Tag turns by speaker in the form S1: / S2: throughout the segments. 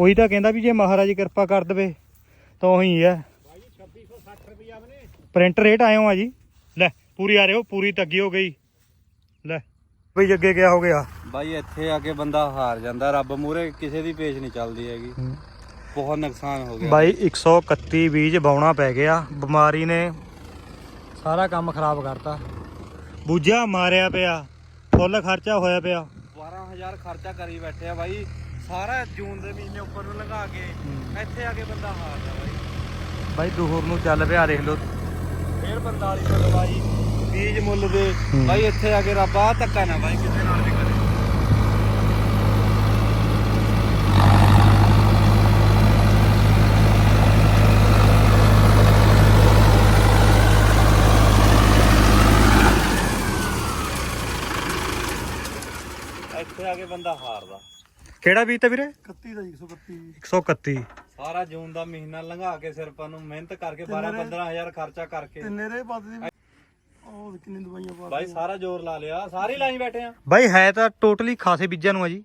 S1: ਉਹੀ ਤਾਂ ਕਹਿੰਦਾ ਵੀ ਜੇ ਮਹਾਰਾਜ ਕਿਰਪਾ ਕਰ ਦੇਵੇ ਤਾਂ ਉਹੀ ਹੈ।
S2: ਭਾਈ 2660 ਰੁਪਿਆ ਬਨੇ
S1: ਪ੍ਰਿੰਟ ਰੇਟ ਆਇਓ ਆ ਜੀ। ਲੈ ਪੂਰੀ ਆ ਹੋ ਪੂਰੀ ਤੱਗੀ ਹੋ ਗਈ। ਲੈ ਬਈ ਅੱਗੇ ਕਿਆ ਹੋ ਗਿਆ?
S3: ਬਾਈ ਇੱਥੇ ਆ ਕੇ ਬੰਦਾ ਹਾਰ ਜਾਂਦਾ ਰੱਬ ਮੂਰੇ ਕਿਸੇ ਦੀ ਪੇਸ਼ ਨਹੀਂ ਚੱਲਦੀ ਹੈਗੀ। ਬਹੁਤ ਨੁਕਸਾਨ ਹੋ ਗਿਆ।
S1: ਬਾਈ 131 ਬੀਜ ਬਾਉਣਾ ਪੈ ਗਿਆ। ਬਿਮਾਰੀ ਨੇ ਸਾਰਾ ਕੰਮ ਖਰਾਬ ਕਰਤਾ। ਬੂਝਾ ਮਾਰਿਆ ਪਿਆ। ਫੁੱਲ ਖਰਚਾ ਹੋਇਆ ਪਿਆ।
S3: 12000 ਖਰਚਾ ਕਰੀ ਬੈਠੇ ਆ ਬਾਈ। ਸਾਰਾ ਜੂਨ ਦੇ ਮਹੀਨੇ ਉੱਪਰ ਨੂੰ ਲਗਾ ਕੇ ਇੱਥੇ ਆ ਕੇ ਬੰਦਾ ਹਾਰਦਾ ਬਾਈ।
S1: ਬਾਈ ਦੂਰ ਨੂੰ ਚੱਲ ਪਿਆ ਦੇਖ ਲਓ।
S3: ਫੇਰ 4500 ਦਵਾਈ ਬੀਜ ਮੁੱਲ ਦੇ। ਬਾਈ ਇੱਥੇ ਆ ਕੇ ਰੱਬ ਆ ਧੱਕਾ ਨਾ ਬਾਈ ਕਿਸੇ ਨਾਲ ਵੀ ਕਰੇ। ਇੱਥੇ ਆ ਕੇ ਬੰਦਾ ਹਾਰਦਾ।
S1: ਕਿਹੜਾ ਬੀਜ ਤਾ ਵੀਰੇ?
S2: 31 ਦਾ 131
S1: 131
S3: ਸਾਰਾ ਜੂਨ ਦਾ ਮਹੀਨਾ ਲੰਘਾ ਕੇ ਸਿਰਫਾਂ ਨੂੰ ਮਿਹਨਤ ਕਰਕੇ 12 15000 ਖਰਚਾ ਕਰਕੇ।
S2: ਨੇਰੇ ਪੱਤ ਦੀ ਉਹ ਕਿੰਨੀ ਦਵਾਈਆਂ ਪਾ
S3: ਬਾਈ ਸਾਰਾ ਜ਼ੋਰ ਲਾ ਲਿਆ ਸਾਰੇ ਲਾਈ ਬੈਠੇ ਆ।
S1: ਬਾਈ ਹੈ ਤਾਂ ਟੋਟਲੀ ਖਾਸੇ ਬੀਜਾਂ ਨੂੰ ਆ ਜੀ।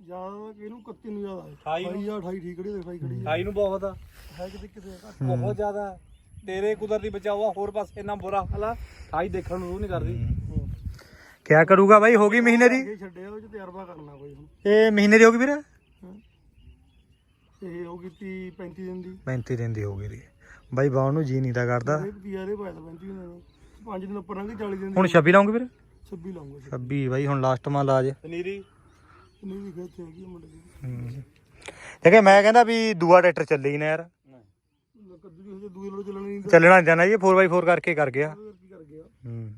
S2: ਜ਼ਿਆਦਾ ਕਿਹਨੂੰ 31 ਨੂੰ ਜ਼ਿਆਦਾ
S3: 28 ਨੂੰ।
S2: 28 28 ਠੀਕ ਖੜੀ ਹੋਈ 28 ਖੜੀ
S3: ਖਾਈ ਨੂੰ ਬਹੁਤ ਆ।
S2: ਹੈ ਕਿਤੇ ਕਿਤੇ ਘੱਟ
S3: ਬਹੁਤ ਜ਼ਿਆਦਾ। ਤੇਰੇ ਕੁਦਰਤੀ ਬਚਾਓ ਆ ਹੋਰ ਪਾਸੇ ਇੰਨਾ ਬੁਰਾ ਹਾਲ ਆ। ਖਾਈ ਦੇਖਣ ਨੂੰ ਰੂਹ ਨਹੀਂ ਕਰਦੀ।
S1: ਕਿਆ ਕਰੂਗਾ ਬਾਈ? ਹੋ ਗਈ ਮਹੀਨੇ ਦੀ?
S2: ਅੱਗੇ ਛੱਡਿਆ ਉਹ ਚ ਤਜਰਬਾ ਕਰਨਾ ਕੋਈ ਹੁਣ।
S1: ਇਹ ਮਹੀਨੇ ਦੀ ਹੋ ਗਈ ਵੀਰੇ
S2: ਇਹ ਹੋ ਗਈ 30 35 ਦਿਨ ਦੀ।
S1: 35 ਦਿਨ ਦੀ ਹੋ ਗਈ ਦੀ। ਬਾਈ ਬਾਉਣ ਨੂੰ ਜੀ ਨਹੀਂ ਤਾਂ ਕਰਦਾ।
S2: ਇਹ ਕੀ ਯਾਰ ਇਹ ਪਾਇਆ 35 ਦਿਨ ਦਾ। 5 ਦਿਨ ਉੱਪਰ ਲੰਘ 40 ਦਿਨ ਦੀ।
S1: ਹੁਣ 26 ਲਾਉਂਗੇ ਵੀਰੇ
S2: 26 ਲਾਉਂਗਾ।
S1: 26 ਬਾਈ ਹੁਣ ਲਾਸਟ ਮਾ ਲਾਜ
S3: ਪਨੀਰੀ?
S2: ਨਹੀਂ ਵੀ ਖੇਤ ਹੈਗੀ ਆ ਮੁੰਡੇ ਦੀ।
S1: ਦੇਖੇ ਮੈਂ ਕਹਿੰਦਾ ਵੀ ਦੂਆ ਟਰੈਕਟਰ ਚੱਲੇ ਹੀ ਨਾ ਯਾਰ।
S2: ਕੱਦੂ ਦੀ ਹਜੇ ਦੂਏ ਲੋੜ ਚੱਲਣੀ ਨਹੀਂ।
S1: ਚੱਲਣਾ ਜਾਣਾ ਇਹ 4x4 ਕਰਕੇ ਗਿਆ।
S2: ਕਰ ਗਿਆ।
S1: ਹੂੰ।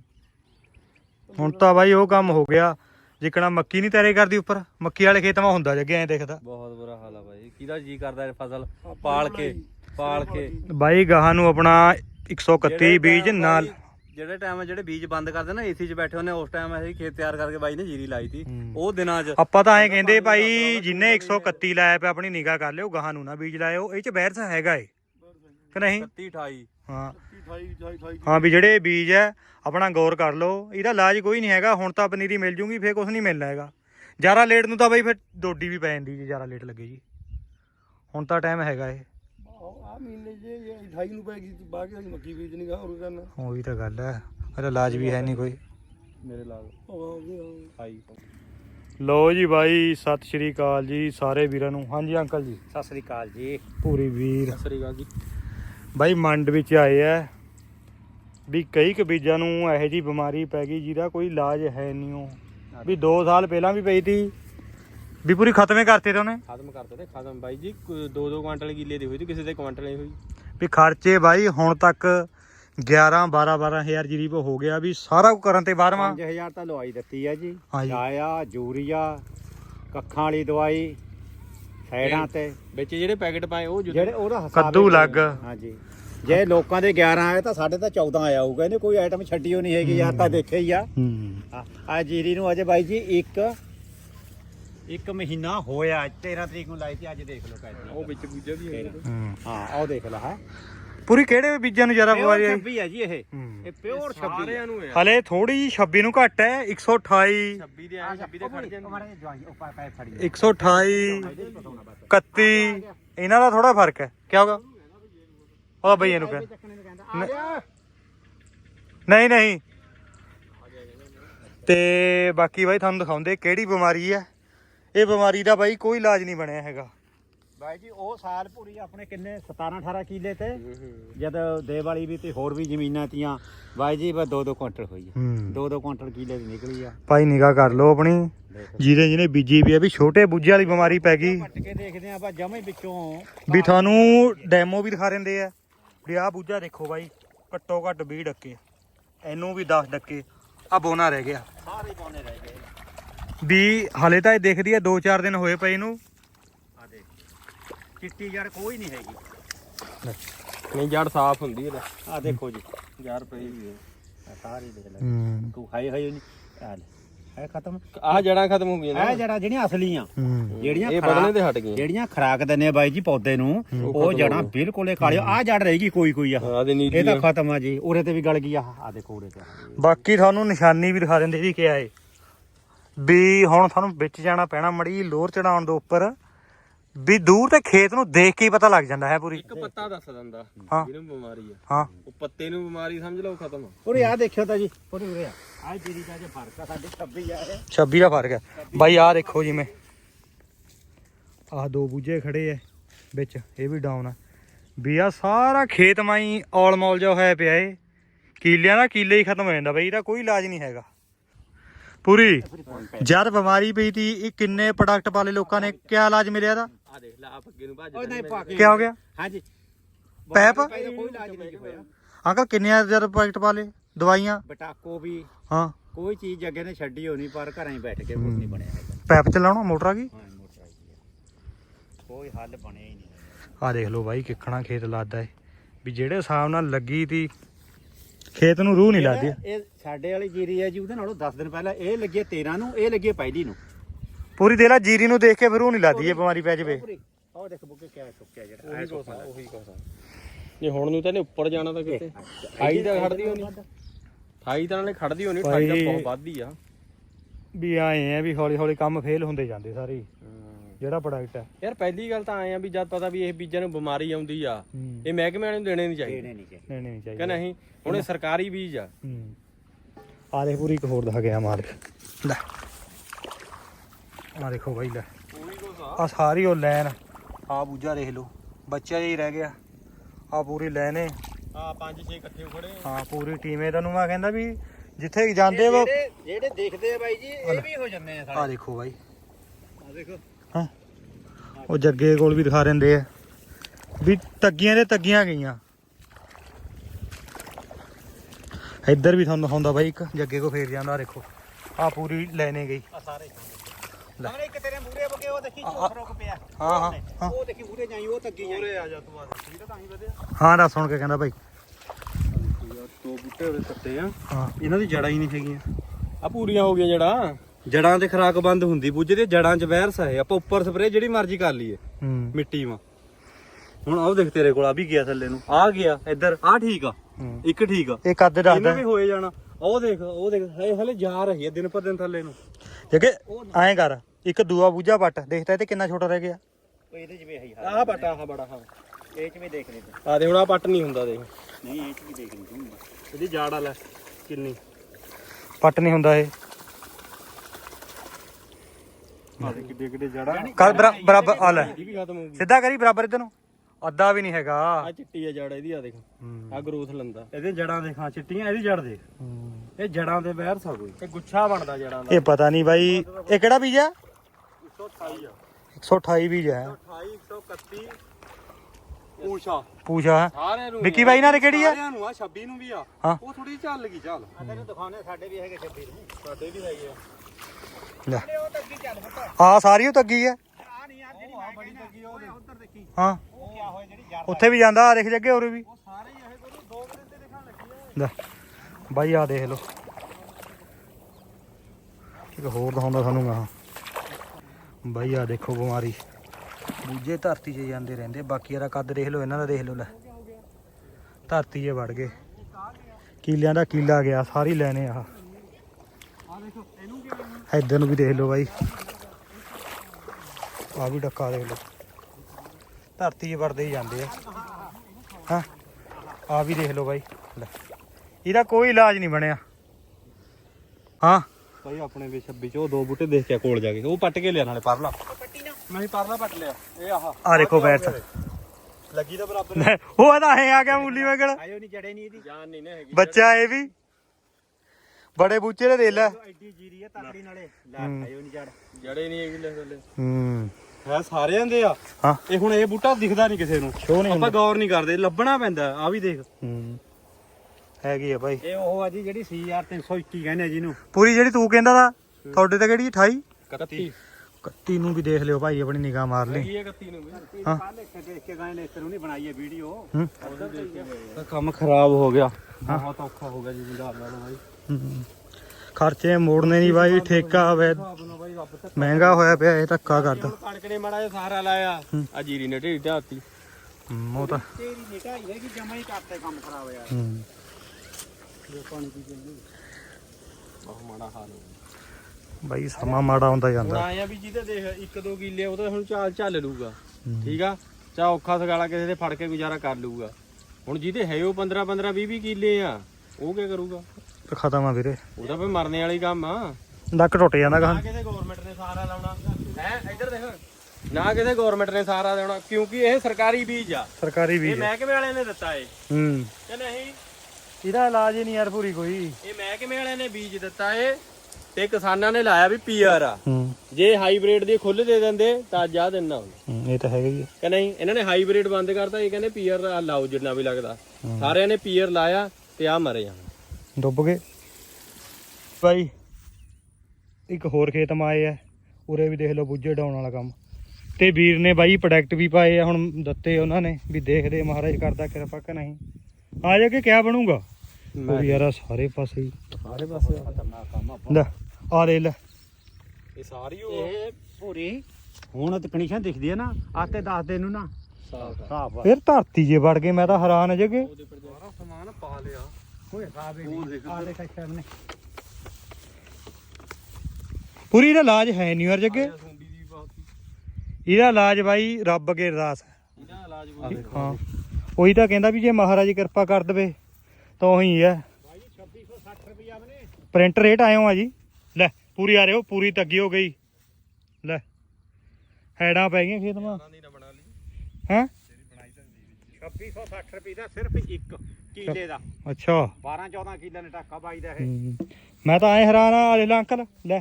S1: ਹੁਣ ਤਾਂ ਬਾਈ ਉਹ ਕੰਮ ਹੋ ਗਿਆ। ਜਿੱਕਣਾ ਮੱਕੀ ਨਹੀਂ ਤੈਰੇ ਕਰਦੀ ਉੱਪਰ ਮੱਕੀ ਵਾਲੇ ਖੇਤ ਮਾ ਹੁੰਦਾ ਜੱਗੇ ਐਂ ਦੇਖਦਾ।
S3: ਬਹੁਤ ਬੁਰਾ ਹਾਲ ਆ ਬਾਈ। ਕਿਹਦਾ ਜੀ ਕਰਦਾ ਇਹ ਫਸਲ? ਪਾਲ ਕੇ ਪਾਲ ਕੇ।
S1: ਬਾਈ ਗਾਹਾਂ ਨੂੰ ਆਪਣਾ 131 ਬੀਜ ਨਾਲ
S3: ਜਿਹੜੇ ਟਾਈਮ ਜਿਹੜੇ ਬੀਜ ਬੰਦ ਕਰਦੇ ਨਾ ਏਸੀ 'ਚ ਬੈਠੇ ਹੁੰਦੇ ਉਸ ਟਾਈਮ ਅਸੀਂ ਖੇਤ ਤਿਆਰ ਕਰਕੇ ਬਾਈ ਨੇ ਜੀਰੀ ਲਾਈ ਤੀ। ਉਹ ਦਿਨਾਂ 'ਚ
S1: ਆਪਾਂ ਤਾਂ ਐਂ ਕਹਿੰਦੇ ਭਾਈ ਜਿੰਨੇ 131 ਲਾਇਆ ਪਿਆ ਆਪਣੀ ਨਿਗਾਹ ਕਰ ਲਿਓ ਗਾਹਾਂ ਨੂੰ ਨਾ ਬੀਜ ਲਾਇਓ। ਇਹ ਚ ਬੈਰਸ ਹੈਗਾ ਏ। ਕਿ ਨਹੀਂ?
S3: 31 28
S1: ਹਾਂ।
S2: 28 28 28
S1: ਹਾਂ ਵੀ ਜਿਹੜੇ ਬੀਜ ਹੈ ਆਪਣਾ ਗੌਰ ਕਰ ਲਓ ਇਹਦਾ ਇਲਾਜ ਕੋਈ ਨਹੀਂ ਹੈਗਾ ਹੁਣ ਤਾਂ ਪਨੀਰੀ ਮਿਲ ਜੂਗੀ ਫੇਰ ਕੁਝ ਨਹੀਂ ਮਿਲਣਾ ਹੈਗਾ। ਜ਼ਿਆਦਾ ਲੇਟ ਨੂੰ ਤਾਂ ਬਾਈ ਫਿਰ ਡੋਡੀ ਵੀ ਪੈ ਜਾਂਦੀ ਜੇ ਜ਼ਿਆਦਾ ਲੇਟ ਲੱਗੇ ਜੀ। ਹੁਣ ਤਾਂ ਟਾਈਮ ਹੈਗਾ ਇਹ।
S2: ਆ ਮਹੀਨੇ ਜੇ 28 ਨੂੰ ਪੈ ਗਈ ਬਾਕੀ ਅਸੀਂ ਮੱਕੀ ਬੀਜਣੀ ਗਾ ਹੋਰ ਕਰਨਾ?
S1: ਉਹੀ ਤਾਂ ਗੱਲ ਹੈ ਇਹਦਾ ਇਲਾਜ ਵੀ ਹੈ ਨਹੀਂ ਕੋਈ।
S3: ਮੇਰੇ ਲਾਗ
S2: ਉਹ ਆ ਗਿਆ
S3: 28
S1: ਲੋ ਜੀ ਬਾਈ ਸਤਿ ਸ਼੍ਰੀ ਅਕਾਲ ਜੀ ਸਾਰੇ ਵੀਰਾਂ ਨੂੰ। ਹਾਂਜੀ ਅੰਕਲ ਜੀ।
S3: ਸਤਿ ਸ੍ਰੀ ਅਕਾਲ ਜੀ।
S1: ਪੂਰੀ ਵੀਰ।
S3: ਸਤਿ ਸ੍ਰੀ ਅਕਾਲ ਜੀ।
S1: ਬਾਈ ਮੰਡ ਵਿੱਚ ਆਏ ਆ। ਵੀ ਕਈ ਕੁ ਬੀਜਾਂ ਨੂੰ ਇਹੋ ਜੀ ਬਿਮਾਰੀ ਪੈ ਗਈ ਜਿਹਦਾ ਕੋਈ ਇਲਾਜ ਹੈ ਨਹੀਂ ਉਹ। ਵੀ 2 ਸਾਲ ਪਹਿਲਾਂ ਵੀ ਪਈ ਤੀ। ਵੀ ਪੂਰੀ ਖਤਮੇ ਕਰਤੇ ਤੇ ਉਹਨੇ।
S3: ਖਤਮ ਕਰਤੇ ਤੇ ਖਤਮ। ਬਾਈ ਜੀ 2-2 ਕੁਆਂਟਲ ਕਿੱਲੇ ਦੀ ਹੋਈ ਤੇ ਕਿਸੇ ਦੇ ਕੁਆਂਟਲ ਨਹੀਂ ਹੋਈ।
S1: ਵੀ ਖਰਚੇ ਬਾਈ ਹੁਣ ਤੱਕ 11 12 12000 ਜਰੀਬ ਹੋ ਗਿਆ ਵੀ ਸਾਰਾ ਕੁ ਕਰਨ ਤੇ ਬਾਰਵਾਂ।
S4: 5000 ਤਾਂ ਲਵਾਈ ਦਿੱਤੀ ਆ ਜੀ। ਛਾਇਆ ਯੂਰੀਆ ਕੱਖਾਂ ਵਾਲੀ ਦਵਾਈ ਸਾਈਡਾਂ ਤੇ।
S3: ਵਿੱਚ ਜਿਹੜੇ ਪੈਕੇਟ ਪਾਏ ਉਹ
S4: ਜਿਹੜੇ ਉਹਦਾ ਹਿਸਾਬ
S1: ਕੱਦੂ
S4: ਹੀ
S1: ਲੱਗ।
S4: ਹਾਂਜੀ। ਜੇ ਲੋਕਾਂ ਦੇ 11 ਆਏ ਤਾਂ ਸਾਡੇ ਤਾਂ 14 ਆਇਆ ਹੋਊਗਾ ਇਹਨੇ ਕੋਈ ਆਈਟਮ ਛੱਡੀ ਹੋ ਨਹੀਂ ਹੈਗੀ ਯਾਰ ਤਾਂ ਦੇਖਿਆ ਹੀ ਆ
S1: ਹੂੰ
S4: ਆ ਜੀਰੀ ਨੂੰ ਅਜੇ ਬਾਈ ਜੀ ਇੱਕ ਇੱਕ ਮਹੀਨਾ ਹੋਇਆ 13 ਤਰੀਕ ਨੂੰ ਲਾਈ ਸੀ ਅੱਜ ਦੇਖ ਲਓ ਕਹਿੰਦੇ
S3: ਉਹ ਵਿੱਚ ਬੂਜਾ ਵੀ ਹੈ
S1: ਹੂੰ
S4: ਹਾਂ ਆਹ ਦੇਖ ਲਓ ਹੈ
S1: ਪੂਰੀ ਕਿਹੜੇ ਬੀਜਾਂ ਨੂੰ ਜ਼ਿਆਦਾ ਬਿਮਾਰੀ ਆਈ
S4: 26 ਹੈ ਜੀ ਇਹ। ਇਹ ਪਿਓਰ 26
S3: ਸਾਰਿਆਂ ਨੂੰ ਹੈ
S1: ਹਲੇ ਥੋੜੀ ਜਿਹੀ 26 ਨੂੰ ਘੱਟ ਹੈ 128
S3: 26 ਦੇ ਆ 26 ਦੇ ਖੜ ਜਾਂਦੇ
S4: ਉੱਪਰ ਪੈ ਫੜੀ
S1: 128 31 ਇਹਨਾਂ ਦਾ ਥੋੜਾ ਫ਼ਰਕ ਹੈ ਕੀ ਹੋਗਾ ਉਹ ਬਈ ਇਹਨੂੰ ਕਹਿ। ਨਹੀਂ ਨਹੀਂ। ਤੇ ਬਾਕੀ ਬਾਈ ਤੁਹਾਨੂੰ ਦਿਖਾਉਂਦੇ ਕਿਹੜੀ ਬਿਮਾਰੀ ਹੈ ਇਹ ਬਿਮਾਰੀ ਦਾ ਬਾਈ ਕੋਈ ਇਲਾਜ ਨਹੀਂ ਬਣਿਆ ਹੈਗਾ।
S4: ਬਾਈ ਜੀ ਉਹ ਸਾਲ ਪੂਰੀ ਆਪਣੇ ਕਿੰਨੇ? 17 18 ਕਿੱਲੇ ਤੇ। ਜਦ ਦੇ ਵਾਲੀ ਵੀ ਤੇ ਹੋਰ ਵੀ ਜ਼ਮੀਨਾਂ ਤੀਆਂ। ਬਾਈ ਜੀ ਬਸ 2-2 ਕੁਇੰਟਲ ਹੋਈ ਆ।
S1: ਹੂੰ।
S4: 2-2 ਕੁਇੰਟਲ ਕਿੱਲੇ ਦੀ ਨਿਕਲੀ ਆ।
S1: ਭਾਈ ਨਿਗਾਹ ਕਰ ਲਓ ਆਪਣੀ। ਜਿਹਦੇ ਜਿਹਨੇ ਬੀਜੀ ਵੀ ਹੈ ਵੀ ਛੋਟੇ ਬੁੱਝੇ ਵਾਲੀ ਬਿਮਾਰੀ ਪੈ ਗਈ।
S4: ਪੱਟ ਕੇ ਦੇਖਦੇ ਆ ਆਪਾਂ ਜਮੇ ਵਿੱਚੋਂ।
S1: ਵੀ ਤੁਹਾਨੂੰ ਡੈਮੋ ਵੀ ਦਿਖਾ ਦਿੰਦੇ ਆ। ਵੀ ਆਹ ਬੂਝਾ ਦੇਖੋ ਬਾਈ ਘੱਟੋ ਘੱਟ 20 ਡੱਕੇ। ਇਹਨੂੰ ਵੀ 10 ਡੱਕੇ। ਆ ਬੋਨਾ ਰਹਿ ਗਿਆ।
S4: ਸਾਰੇ ਪਾਉਣੇ ਰਹਿ ਗਏ।
S1: ਵੀ ਹਲੇ ਤਾਂ ਇਹ ਦਿਖਦੀ ਹੈ 2-4 ਦਿਨ ਹੋਏ ਪਏ ਇਹਨੂੰ।
S4: ਆ ਦੇਖ। ਚਿੱਟੀ ਜੜ ਕੋਈ ਨਹੀਂ ਹੈਗੀ।
S3: ਨਹੀਂ ਜੜ ਸਾਫ਼ ਹੁੰਦੀ ਹੈ
S4: ਆ ਦੇਖੋ ਜੀ
S3: ਯਾਰ ਪਈ ਵੀ
S4: ਆਹ ਸਾਰੀ ਦੇਖ ਲੈ।
S1: ਹੂੰ।
S4: ਤੂੰ ਹਾਈ ਹਾਈ ਨਹੀਂ ਆ ਲੈ। ਹੈ ਖਤਮ?
S3: ਆਹ ਜੜਾਂ ਖਤਮ ਹੋ ਗਈਆਂ
S4: ਇਹ ਜੜਾ ਜਿਹੜੀਆਂ ਅਸਲੀਆਂ
S1: ਹੂੰ।
S4: ਜਿਹੜੀਆਂ
S3: ਇਹ
S4: ਖੁਰਾਕ-
S3: ਬਦਲਣੇ ਤੇ ਹਟ ਗਈਆਂ।
S4: ਜਿਹੜੀਆਂ ਖਰਾਕ ਦਿੰਦੇ ਆ ਬਾਈ ਜੀ ਪੌਦੇ ਨੂੰ ਉਹ ਜੜਾਂ ਬਿਲਕੁਲ ਕਾਲੀ ਆ ਜੜ ਰਹੇਗੀ ਕੋਈ ਕੋਈ ਆ।
S3: ਆ
S4: ਇਹ ਤਾਂ ਖਤਮ ਆ ਜੀ। ਉਰੇ ਤੇ ਵੀ ਗਲ ਗਈ ਆ। ਆ ਦੇਖੋ ਉਰੇ ਤੇ।
S1: ਬਾਕੀ ਤੁਹਾਨੂੰ ਨਿਸ਼ਾਨੀ ਵੀ ਦਿਖਾ ਦਿੰਦੇ ਵੀ ਕਿਹਾ ਏ ਵੀ ਹੁਣ ਤੁਹਾਨੂੰ ਵਿੱਚ ਜਾਣਾ ਪੈਣਾ ਮੜੀ ਲੋਰ ਚੜਾਉਣ ਦੇ ਉੱਪਰ। ਵੀ ਦੂਰ ਤੇ ਖੇਤ ਨੂੰ ਦੇਖ ਕੇ ਹੀ ਪਤਾ ਲੱਗ ਜਾਂਦਾ ਹੈ ਪੂਰੀ।
S3: ਇੱਕ ਪੱਤਾ ਦੱਸ ਦਿੰਦਾ
S1: ਹਾਂ।
S3: ਜਿਹਨੂੰ ਬਿਮਾਰੀ ਆ।
S1: ਹਾਂ।
S3: ਉਹ ਪੱਤੇ ਨੂੰ ਬਿਮਾਰੀ ਸਮਝ ਲਓ ਖਤਮ।
S4: ਪੂਰੀ ਆ ਦੇਖਿਓ ਤਾਂ ਜੀ ਪੂਰੀ ਉਰੇ ਆ। ਆ ਜੀਰੀ ਦਾ ਜੇ ਫ਼ਰਕ ਆ ਸਾਡੇ 26 ਆ ਇਹ।
S1: 26 ਦਾ ਫ਼ਰਕ ਹੈ ਬਾਈ ਆਹ ਦੇਖੋ ਜਿਵੇਂ ਆਹ ਦੋ ਬੂਝੇ ਖੜੇ ਐ ਵਿੱਚ। ਇਹ ਵੀ ਡਾਊਨ ਆ। ਵੀ ਆ ਸਾਰਾ ਖੇਤ ਮਾਈ ਔਲ ਮੌਲ ਜਿਹਾ ਹੋਇਆ ਪਿਆ ਏ। ਕੀਲਿਆਂ ਦਾ ਕੀਲੇ ਹੀ ਖਤਮ ਹੋ ਜਾਂਦਾ ਬਈ ਇਹਦਾ ਕੋਈ ਇਲਾਜ ਨਹੀਂ ਹੈਗਾ। ਪੂਰੀ। ਜਦ ਬਿਮਾਰੀ ਪਈ ਤੀ ਇਹ ਕਿੰਨੇ ਪ੍ਰੋਡਕਟ ਪਾਲੇ ਲੋਕਾਂ ਨੇ ਕਿਆ ਇਲਾਜ ਮਿਲਿਆ ਇਹਦਾ?
S3: ਆ ਦੇਖ ਲੈ ਆ ਅੱਗੇ ਨੂੰ ਭੱਜ
S4: ਉਹ ਨਹੀਂ ਪਾ ਕੇ
S1: ਕਿਆ ਹੋ ਗਿਆ?
S4: ਹਾਂਜੀ।
S1: ਪੈਪ?
S4: ਕੋਈ ਇਲਾਜ ਨਹੀਂ ਹੋਇਆ।
S1: ਅੰਕਲ ਕਿੰਨੇ ਜਦ ਪ੍ਰੋਡਕਟ ਪਾਲੇ ਦਵਾਈਆਂ?
S4: ਬਟਾਕੋ ਵੀ।
S1: ਹਾਂ।
S4: ਕੋਈ ਚੀਜ਼ ਅੱਗੇ ਨੇ ਛੱਡੀ ਹੋਣੀ ਪਰ ਘਰਾਂ ਹੀ ਬੈਠ ਕੇ ਕੁਝ ਨਹੀਂ ਬਣਿਆ ਹੈਗਾ।
S1: ਪੈਪ ਚਲਾਉਣਾ ਮੋਟਰ ਆ ਗਈ?
S4: ਹਾਂ ਮੋਟਰ ਆਈ ਹੈ ਕੋਈ ਹੱਲ ਬਣਿਆ ਹੀ ਨਹੀਂ ਹੈਗਾ।
S1: ਆ ਦੇਖ ਲਓ ਬਾਈ ਕਿੱਖਣਾ ਖੇਤ ਏ। ਵੀ ਜਿਹੜੇ ਹਿਸਾਬ ਨਾਲ ਲੱਗੀ ਤੀ ਖੇਤ ਨੂੰ ਰੂਹ ਨਹੀਂ ਲੱਗਦੀ
S4: ਇਹ ਇਹ ਸਾਡੇ ਵਾਲੀ ਜੀਰੀ ਹੈ ਜੀ ਉਹਦੇ ਨਾਲੋਂ 10 ਦਿਨ ਪਹਿਲਾਂ ਇਹ ਲੱਗੇ 13 ਨੂੰ ਇਹ ਲੱਗੇ ਪਹਿਲੀ ਨੂੰ।
S1: ਪੂਰੀ ਦੇਲਾ ਜੀਰੀ ਨੂੰ ਦੇਖ ਕੇ ਫਿਰ ਉਹ ਨਹੀਂ ਲੱਗਦੀ ਇਹ ਬਿਮਾਰੀ ਪੈ ਜਵੇ।
S4: ਉਹ ਦੇਖ ਬੁੱਕੇ ਕਿਆ ਸੁੱਕਿਆ ਜਿਹੜਾ
S3: ਉਹੀ ਕੋਸਾ ਉਹੀ ਕੋਸਾ ਜੇ ਹੁਣ ਨੂੰ ਤਾਂ ਇਹਨੇ ਉੱਪਰ ਜਾਣਾ ਤਾਂ ਕਿਤੇ ਠਾਈ ਤਾਂ ਖੜਦੀ ਹੋਣੀ। ਠਾਈ ਤਾਂ ਨਾਲੇ ਖੜਦੀ ਹੋਣੀ ਠਾਈ ਤਾਂ
S1: ਭਾਈ-
S3: ਬਹੁਤ ਵੱਧਦੀ ਆ।
S1: ਵੀ ਆਏ ਆ ਵੀ ਹੌਲੀ ਹੌਲੀ ਕੰਮ ਫੇਲ ਹੁੰਦੇ ਜਾਂਦੇ ਸਾਰੇ ਜਿਹੜਾ ਪ੍ਰੋਡਕਟ ਹੈ
S3: ਯਾਰ ਪਹਿਲੀ ਗੱਲ ਤਾਂ ਆਏ ਆ ਵੀ ਜਦ ਪਤਾ ਵੀ ਇਹ ਬੀਜਾਂ ਨੂੰ ਬਿਮਾਰੀ ਆਉਂਦੀ ਆ ਇਹ ਮਹਿਕਮੇ ਵਾਲਿਆਂ ਨੂੰ ਦੇਣੇ ਨਹੀਂ ਚਾਹੀਦੇ।
S4: ਦੇਣੇ ਨਹੀਂ ਚਾਹੀਦੇ।
S1: ਨਹੀਂ ਨਹੀਂ
S3: ਕਿ
S1: ਚਾਹੀਦਾ
S3: ਨਹੀਂ ਹੁਣ ਇਹ ਸਰਕਾਰੀ ਬੀਜ ਆ।
S1: ਹੂੰ। ਆ ਦੇਖ ਪੂਰੀ ਇੱਕ ਹੋਰ ਦਿਖਾ ਗਿਆ ਮਾਰ ਲੈ। ਆ ਦੇਖੋ ਬਾਈ ਲੈ। ਆ ਸਾਰੀ ਉਹ ਲਾਈਨ ਆ ਬੂਜਾ ਦੇਖ ਲਓ। ਬੱਚਾ ਹੀ ਰਹਿ ਗਿਆ। ਆ ਪੂਰੀ ਲਾਈਨ
S3: ਆ ਪੰਜ ਛੇ ਇਕੱਠੇ ਖੜੇ
S1: ਹਾਂ ਪੂਰੀ ਟੀਮ ਏ। ਤੈਨੂੰ ਮੈਂ ਕਹਿੰਦਾ ਵੀ ਜਿੱਥੇ ਜਾਂਦੇ ਉਹ
S4: ਜਿਹੜੇ ਦੇਖਦੇ ਆ ਬਾਈ ਜੀ ਇਹ ਵੀ ਹੋ ਜੰਨੇ ਆ
S1: ਆ
S4: ਸਾਰੇ।
S1: ਦੇਖੋ ਬਾਈ।
S4: ਆ ਦੇਖੋ।
S1: ਹਾਂ। ਉਹ ਜੱਗੇ ਕੋਲ ਵੀ ਦਿਖਾ ਦਿੰਦੇ ਆ। ਵੀ ਤੱਗੀਆਂ ਦੇ ਤੱਗੀਆਂ ਗਈਆਂ। ਇੱਧਰ ਵੀ ਤੁਹਾਨੂੰ ਦਿਖਾਉਂਦਾ ਬਾਈ ਇੱਕ। ਜੱਗੇ ਕੋ ਫੇਰ ਜਾਂਦਾ ਦੇਖੋ। ਆ ਪੂਰੀ ਲੈਣੇ ਗਈ।
S4: ਆ ਸਾਰੇ ਸਾਹਮਣੇ ਇੱਕ ਤੇਰੇ ਮੂਰੇ ਬਗੇ ਉਹ ਦੇਖੀ
S1: ਆ- ਆ-
S4: ਚੋਖ ਰੁਕ ਪਿਆ।
S1: ਹਾਂ ਹਾਂ ਹਾਂ
S4: ਉਹ ਦੇਖੀ ਮੂਰੇ ਜਾਈ ਉਹ ਤੱਗੀ ਜਾਈ।
S3: ਆ ਜਾ ਤੂੰ ਆ ਠੀਕ ਤਾਂ ਹੀ ਵਧਿਆ।
S1: ਹਾਂ ਦੱਸ ਸੁਣ ਕੇ ਕਹਿੰਦਾ ਬਾਈ
S3: ਦੋ ਬੂਟੇ ਉਹਦੇ ਸੱਤੇ ਆ।
S1: ਹਾਂ।
S3: ਇਹਨਾਂ ਦੀ ਜੜਾਂ ਹੀ ਨਹੀਂ ਹੈਗੀਆਂ। ਆ ਪੂਰੀਆਂ ਹੋ ਗਈਆਂ ਜੜਾਂ ਜੜਾਂ ਤੇ ਖਰਾਕ ਬੰਦ ਹੁੰਦੀ ਬੁੱਝੇ ਤੇ ਜੜਾਂ 'ਚ ਵਾਇਰਸ ਹੈ ਆਪਾਂ ਉੱਪਰ ਸਪਰੇ ਜਿਹੜੀ ਮਰਜ਼ੀ ਕਰ ਲਈਏ
S1: ਹੂੰ।
S3: ਮਿੱਟੀ ਮਾ ਹੁਣ ਆਹ ਦੇਖ ਤੇਰੇ ਕੋਲ ਆ ਵੀ ਗਿਆ ਥੱਲੇ ਨੂੰ। ਆ ਗਿਆ ਇੱਧਰ ਆ ਠੀਕ ਆ। ਇੱਕ ਠੀਕ ਆ।
S1: ਇਹ ਕੱਦ ਦੱਸਦਾ
S3: ਇਹਨਾਂ ਵੀ ਹੋਏ ਜਾਣਾ। ਉਹ ਦੇਖ ਉਹ ਦੇਖ ਹਲੇ ਜਾ ਰਹੀ ਹੈ ਦਿਨ ਪਰ ਦਿਨ ਥੱਲੇ ਨੂੰ।
S1: ਜੱਗੇ ਐਂ ਕਰ। ਇੱਕ ਦੂਆ ਬੂਝਾ ਪੱਟ ਦੇਖਦਾ ਇਹ ਤੇ ਕਿੰਨਾ ਛੋਟਾ ਰਹਿ ਗਿਆ।
S4: ਉਹ ਇਹਦੇ ਚ ਵੀ ਹੈ
S3: ਆਹ ਪੱਟ ਆਹ ਬੜਾ ਹਾਂ
S4: ਇਹ ਚ ਵੀ ਦੇਖ ਲੈ
S3: ਆ ਦੇ ਹੁਣ ਆ ਪੱਟ ਨਹੀਂ ਹੁੰਦਾ ਦੇਖ।
S4: ਨਹੀਂ ਇਹ ਚ ਵੀ ਦੇਖ ਲਈ
S3: ਇਹਦੀ ਜਾੜ ਆ ਲੈ ਕਿੰਨੀ।
S1: ਪੱਟ ਨਹੀਂ ਹੁੰਦਾ ਇਹ।
S3: ਆ ਦੇ ਕਿੱਡੇ ਕਿੱਡੇ ਜੜਾਂ
S1: ਕਰ ਬਰਾ- ਬਰਾਬਰ ਆ ਲੈ।
S3: ਇਹ ਵੀ ਖਤਮ ਹੋ ਗਈ
S1: ਸਿੱਧਾ ਕਰੀ ਬਰਾਬਰ ਇਧਰ ਨੂੰ। ਅੱਧਾ ਵੀ ਨਹੀਂ ਹੈਗਾ।
S3: ਆ ਚਿੱਟੀ ਆ ਜੜ ਇਹਦੀ ਆ ਦੇਖ।
S1: ਹੂੰ।
S3: ਆ ਗਰੋਥ ਲੰਦਾ। ਇਹਦੇ ਜੜਾਂ ਦੇਖਾਂ ਚਿੱਟੀਆਂ ਇਹਦੀ ਜੜ ਦੇਖ।
S1: ਹੂੰ।
S3: ਇਹ ਜੜਾਂ ਤੇ ਵਾਇਰਸ ਆ ਕੋਈ ਇਹ ਗੁੱਛਾ ਬਣਦਾ ਜੜਾਂ ਦਾ।
S1: ਇਹ ਪਤਾ ਨਹੀਂ ਬਾਈ ਇਹ ਕਿਹੜਾ ਬੀਜ ਆ?
S3: 128 ਆ।
S1: 128 ਬੀਜ ਹੈ
S3: 28 131 ਊਸ਼ਾ
S1: ਪੂਛਾ
S3: ਸਾਰਿਆਂ ਨੂੰ
S1: ਵਿੱਕੀ ਬਾਈ ਨਾਲ ਕਿਹੜੀ ਆ?
S3: ਸਾਰਿਆਂ ਨੂੰ ਆ 26 ਨੂੰ ਵੀ ਆ। ਉਹ ਥੋੜੀ ਚੱਲ ਗਈ ਚੱਲ।
S4: ਤੈਨੂੰ ਦਿਖਾਉਣੇ ਸਾਡੇ ਵੀ ਹੈਗੇ 26 ਨੂੰ।
S3: ਸਾਡੇ ਵੀ ਹੈਗੇ ਆ।
S1: ਲੈ।
S4: ਉਹ ਤੱਗੀ ਚੱਲ ਫਟਾ
S1: ਆ ਸਾਰੀ ਉਹ ਤੱਗੀ ਆ।
S4: ਆ ਨਹੀਂ ਆ ਜਿਹੜੀ ਮੈਂ ਬੜੀ ਤੱਗੀ ਉਹ ਉੱਧਰ ਦੇਖੀ।
S1: ਹਾਂ।
S4: ਉਹ ਕਿਆ ਹੋਇਆ ਜਿਹੜੀ ਜੜ
S1: ਉੱਥੇ ਵੀ ਜਾਂਦਾ ਆ ਦੇਖ ਜੱਗੇ ਹੋਰ ਵੀ।
S3: ਉਹ ਸਾਰੇ ਹੀ ਇਹ ਗੁਰੂ ਦੋ ਮਿੰਟ ਤੇ ਦਿਖਣ ਲੱਗੀ ਆ।
S1: ਲੈ। ਬਾਈ ਆ ਦੇਖ ਲਓ। ਇੱਕ ਹੋਰ ਦਿਖਾਉਂਦਾ ਸਾਨੂੰ ਮੈਂ ਬਾਈ ਆ ਦੇਖੋ ਬਿਮਾਰੀ। ਦੂਜੇ ਧਰਤੀ 'ਚ ਜਾਂਦੇ ਰਹਿੰਦੇ। ਬਾਕੀ ਇਹਦਾ ਕੱਦ ਦੇਖ ਲਓ, ਇਹਨਾਂ ਦਾ ਦੇਖ ਲਓ, ਲੈ। ਧਰਤੀ 'ਚ ਵੜ ਗਏ। ਕੀਲਿਆਂ ਦਾ ਕੀਲਾ ਗਿਆ, ਸਾਰੀ ਲੈਣੇ
S3: ਆਹ
S1: ਇੱਧਰ ਨੂੰ ਵੀ ਦੇਖ ਲਓ ਬਾਈ। ਆ ਵੀ ਡੱਕਾ ਦੇਖ ਲਓ। ਧਰਤੀ 'ਚ ਵੜਦੇ ਹੀ ਜਾਂਦੇ ਆ। ਹਾਂ? ਆ ਵੀ ਦੇਖ ਲਓ ਬਾਈ। ਲੈ। ਇਹਦਾ ਕੋਈ ਇਲਾਜ ਨਹੀਂ ਬਣਿਆ। ਹਾਂ?
S3: ਭਾਈ ਆਪਣੇ ਵੀ 26 ਚ ਦੋ ਬੂਟੇ ਦੇਖ ਕੇ ਕੋਲ ਜਾ ਕੇ ਉਹ ਪੱਟ ਕੇ ਲਿਆ ਨਾਲੇ ਪਰਲਾ।
S4: ਪੱਟੀ ਨਾ
S3: ਮੈਂ ਪਰਲਾ ਪੱਟ ਲਿਆ। ਇਹ ਆਹ।
S1: ਆ ਦੇਖੋ ਬੈਠ।
S3: ਲੱਗੀ ਤਾਂ ਬਰਾਬਰ।
S1: ਉਹ ਤਾਂ ਐ ਆ ਗਿਆ ਮੂਲੀ ਵਗੜ
S4: ਆਇਓ ਨਹੀਂ ਜੜੇ ਨਹੀਂ ਇਹਦੀ।
S3: ਜਾਨ ਨਹੀਂ ਨਾ ਹੈਗੀ।
S1: ਬੱਚਾ ਇਹ ਵੀ। ਬੜੇ ਬੂਚੇ ਦੇ ਦੇ ਲੈ।
S4: ਉਹ ਐਡੀ ਜੀਰੀ ਹੈ ਤਕੜੀ ਨਾਲੇ। ਲੈ
S1: ਹੂੰ।
S4: ਆਇਓ ਨਹੀਂ ਜੜ।
S3: ਜੜੇ ਨਹੀਂ ਹੈਗੀ ਲੈ ਥੱਲੇ
S1: ਹੂੰ।
S3: ਹੈ ਸਾਰਿਆਂ ਦੇ ਆ।
S1: ਹਾਂ।
S3: ਇਹ ਹੁਣ ਇਹ ਬੂਟਾ ਦਿਖਦਾ ਨਹੀਂ ਕਿਸੇ ਨੂੰ।
S1: ਸ਼ੋ ਨਹੀਂ
S3: ਆਪਾਂ ਗੌਰ ਨਹੀਂ ਕਰਦੇ ਲੱਭਣਾ ਪੈਂਦਾ ਆ ਵੀ ਦੇਖ।
S1: ਹੂੰ। ਹੈਗੀ ਆ ਭਾਈ
S4: ਇਹ ਉਹ ਆ ਜੀ ਜਿਹੜੀ CR 321 ਕਹਿੰਦੇ ਆ ਜਿਹਨੂੰ
S1: ਪੂਰੀ ਜਿਹੜੀ ਤੂੰ ਕਹਿੰਦਾ ਦਾ ਤੁਹਾਡੇ ਤੇ ਕਿਹੜੀ 28
S3: 31
S1: 31 ਨੂੰ ਵੀ ਦੇਖ ਲਿਓ ਭਾਈ ਆਪਣੀ ਨਿਗਾਹ ਮਾਰ ਲਈ।
S3: ਹੈਗੀ ਹੈ 31 ਨੂੰ ਵੀ।
S1: ਹਾਂ।
S4: ਕੱਲ ਦੇਖ ਦੇਖ ਕੇ ਗਏ ਨੇ ਇਸ ਨੂੰ ਨਹੀਂ ਬਣਾਈ ਹੈ ਵੀਡੀਓ।
S1: ਹੂੰ।
S3: ਤਾਂ ਕੰਮ ਖਰਾਬ ਹੋ ਗਿਆ। ਬਹੁਤ ਔਖਾ ਹੋ ਗਿਆ ਜੀ ਪੰਜਾਬ ਨਾਲ ਬਾਈ।
S1: ਖਰਚੇ ਮੋੜਨੇ ਨਹੀਂ ਭਾਈ ਠੇਕਾ ਵੇ।
S3: ਬਾਈ
S1: ਮਹਿੰਗਾ ਹੋਇਆ ਪਿਆ ਇਹ ਧੱਕਾ ਕਰਦਾ।
S3: ਕਣਕ ਨੇ ਮਾੜਾ ਜਿਹਾ ਸਹਾਰਾ ਲਾਇਆ। ਆ ਜੀਰੀ ਨੇ ਢੇਡ ਢਾਤੀ
S1: ਹੂੰ, ਉਹ ਤਾਂ
S4: ਤੇਰੀ ਨਿਕਾਈ ਹੈ ਕਿ ਜਮਾ ਹੀ ਕਰਤੇ ਕੰਮ ਖਰਾਬ ਹੋਇਆ
S1: ਹੂੰ
S3: ਬਹੁਤ ਮਾੜਾ ਹਾਲ ਹੋ ਗਿਆ
S1: ਭਾਈ ਸਮਾਂ ਮਾੜਾ ਹੁੰਦਾ
S3: ਹੁਣ
S1: ਜਾਂਦਾ
S3: ਆਇਆ ਵੀ ਜਿਹਦੇ ਦੇਖ ਇੱਕ ਦੋ ਕਿੱਲੇ ਉਹ ਤਾਂ ਹੁਣ ਚਾਲ ਚੱਲ ਲੂਗਾ ਠੀਕ ਆ? ਚਾ ਔਖਾ ਸਗਾਲਾ ਕਿਸੇ ਦੇ ਫੜ ਕੇ ਗੁਜ਼ਾਰਾ ਕਰ ਲੂਗਾ ਹੁਣ ਜਿਹਦੇ ਹੈ ਉਹ 15 15 20 20 ਕਿੱਲੇ ਆ ਉਹ ਕੀ ਕਰੂਗਾ?
S1: ਤੇ ਖਤਮ ਆ ਵੀਰੇ।
S3: ਉਹਦਾ ਫੇ ਮਰਨੇ ਵਾਲੀ ਕੰਮ ਆ।
S1: ਲੱਕ ਟੁੱਟ ਜਾਂਦਾ ਗਾ
S3: ਨਾ ਕਿਸੇ ਗਵਰਨਮੈਂਟ ਨੇ ਸਹਾਰਾ ਲਾਉਣਾ। ਹੈ? ਇੱਧਰ ਦੇਖ। ਨਾ ਕਿਸੇ ਗਵਰਨਮੈਂਟ ਨੇ ਸਹਾਰਾ ਦੇਣਾ ਕਿਉਂਕਿ ਇਹ ਸਰਕਾਰੀ ਬੀਜ ਆ।
S1: ਸਰਕਾਰੀ
S3: ਇਹ
S1: ਬੀਜ
S3: ਮਹਿਕਮੇ ਵਾਲਿਆਂ ਨੇ ਦਿੱਤਾ ਏ।
S1: ਹੂੰ।
S3: ਕਿ ਨਹੀਂ
S1: ਇਹਦਾ ਇਲਾਜ ਹੀ ਨਹੀਂ ਯਾਰ ਪੂਰੀ ਕੋਈ।
S3: ਇਹ ਮਹਿਕਮੇ ਵਾਲਿਆਂ ਨੇ ਬੀਜ ਦਿੱਤਾ ਏ ਤੇ ਕਿਸਾਨਾਂ ਨੇ ਲਾਇਆ ਵੀ ਪੀਆਰ ਆ।
S1: ਹੂੰ।
S3: ਜੇ ਹਾਈਬ੍ਰਿਡ ਦੀ ਖੁੱਲ ਦੇ ਦਿੰਦੇ ਤਾਂ ਅੱਜ ਆ ਦਿਨ ਨਾ ਹੁੰਦੇ
S1: ਹੂੰ, ਇਹ ਤਾਂ ਹੈਗਾ ਹੀ।
S3: ਕਿ ਨਹੀਂ ਇਹਨਾਂ ਨੇ ਹਾਈਬ੍ਰਿਡ ਬੰਦ ਕਰਤਾ ਇਹ ਕਹਿੰਦੇ ਪੀਆਰ ਲਾਓ ਜਿੰਨਾ ਵੀ ਲੱਗਦਾ। ਸਾਰਿਆਂ ਨੇ ਪੀਆਰ ਲਾਇਆ ਤੇ ਆ ਮਰੇ ਜਾਣ।
S1: ਡੁੱਬ ਗਏ। ਬਾਈ ਇੱਕ ਹੋਰ ਖੇਤ ਮਾਏ ਆ। ਉਰੇ ਵੀ ਦੇਖ ਲਓ ਬੁੱਝੇ ਡਾਉਣ ਵਾਲਾ ਕੰਮ। ਤੇ ਵੀਰ ਨੇ ਬਾਈ ਪ੍ਰੋਡਕਟ ਵੀ ਪਾਏ ਆ ਹੁਣ ਦਿੱਤੇ ਉਹਨਾਂ ਨੇ ਵੀ ਦੇਖਦੇ ਮਹਾਰਾਜ ਕਰਦਾ ਕਿਰਪਾ ਕਿ ਨਹੀਂ। ਆ ਜਾ ਕੇ ਕਿਆ ਬਣੂਗਾ? ਉਹ ਯਾਰ ਆਹ ਸਾਰੇ ਪਾਸੇ ਹੀ।
S3: ਸਾਰੇ ਪਾਸੇ
S4: ਖਤਰਨਾਕ ਕੰਮ ਆ
S1: ਲੈ ਆ ਲੈ ਲੈ।
S3: ਇਹ ਸਾਰੀ
S4: ਇਹ ਪੂਰੀ ਹੁਣ ਤੇ ਕੰਡੀਸ਼ਨ ਦਿਖਦੀ ਹੈ ਨਾ ਆਤੇ ਦੱਸ ਦੇ ਨੂੰ ਨਾ।
S3: ਸਾਫ਼
S4: ਸਾਫ਼ ਆ।
S1: ਫਿਰ ਧਰਤੀ 'ਜੇ ਵੜ ਗਏ ਮੈਂ ਤਾਂ ਹੈਰਾਨ ਜਗੇ
S3: ਸਾਰਾ ਸਮਾਨ ਪਾ ਲਿਆ।
S4: ਹੋਏ ਸਾਫ਼
S3: ਉਹ ਦੇਖ।
S4: ਆ ਦੇ ਕੱਛਾ ਨੇ
S1: ਪੂਰੀ ਇਹਦਾ ਇਲਾਜ ਹੈ ਨਹੀਂ ਯਾਰ ਜੱਗੇ
S3: ਦੀ
S1: ਇਹਦਾ ਇਲਾਜ ਬਾਈ ਰੱਬ ਅੱਗੇ ਅਰਦਾਸ ਹੈ।
S3: ਇਹਦਾ ਇਲਾਜ
S1: ਹਾਂ। ਉਹੀ ਤਾਂ ਕਹਿੰਦਾ ਵੀ ਜੇ ਮਹਾਰਾਜ ਕਿਰਪਾ ਕਰ ਦਵੇ ਤਾਂ ਉਹੀ ਹੈ।
S4: ਭਾਈ 2660 ਰੁਪਿਆ ਬਨੇ
S1: ਪ੍ਰਿੰਟ ਰੇਟ ਆਇਓ ਆ ਜੀ। ਲੈ ਪੂਰੀ ਆ ਰਿਓ ਪੂਰੀ ਤੱਗੀ ਹੋ ਗਈ। ਲੈ ਹੈਡਾਂ ਪੈ ਗਈਆਂ ਖੇਤ। ਮਾ ਹੈ?
S4: 2660 ਰੁਪਏ ਦਾ ਸਿਰਫ ਇੱਕ ਕਿੱਲੇ ਦਾ।
S1: ਅੱਛਾ।
S4: 12 14 ਕਿੱਲੇ ਨੇ ਟਾਕਾ ਬਾਈ ਦਾ ਇਹ।
S1: ਮੈਂ ਤਾਂ ਐ ਹੈਰਾਨ ਆ ਲੈ ਅੰਕਲ ਲੈ।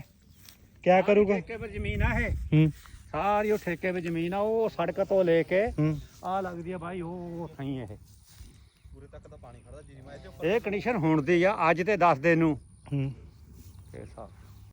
S1: ਕਿਆ ਕਰੂਗਾ?
S4: ਠੇਕੇ 'ਤੇ ਜ਼ਮੀਨ ਆ ਇਹ।
S1: ਹੂੰ।
S4: ਸਾਰੀ ਉਹ ਠੇਕੇ 'ਤੇ ਜ਼ਮੀਨ ਆ ਉਹ ਸੜਕ ਤੋਂ ਲੈ ਕੇ
S1: ਹੂੰ।
S4: ਆ ਲੱਗਦੀ ਆ ਬਾਈ ਉਹ ਸਹੀ ਇਹ।
S3: ਪੂਰੇ ਤੱਕ ਤਾਂ ਪਾਣੀ ਖੜਦਾ ਜੀਰੀ ਮਾਏ
S4: ਇਹ ਕੰਡੀਸ਼ਨ ਹੁਣ ਦੀ ਆ ਅੱਜ ਤੇ 10 ਦਿਨ ਨੂੰ।
S1: ਹੂੰ।
S4: ਇਹ ਹਿਸਾਬ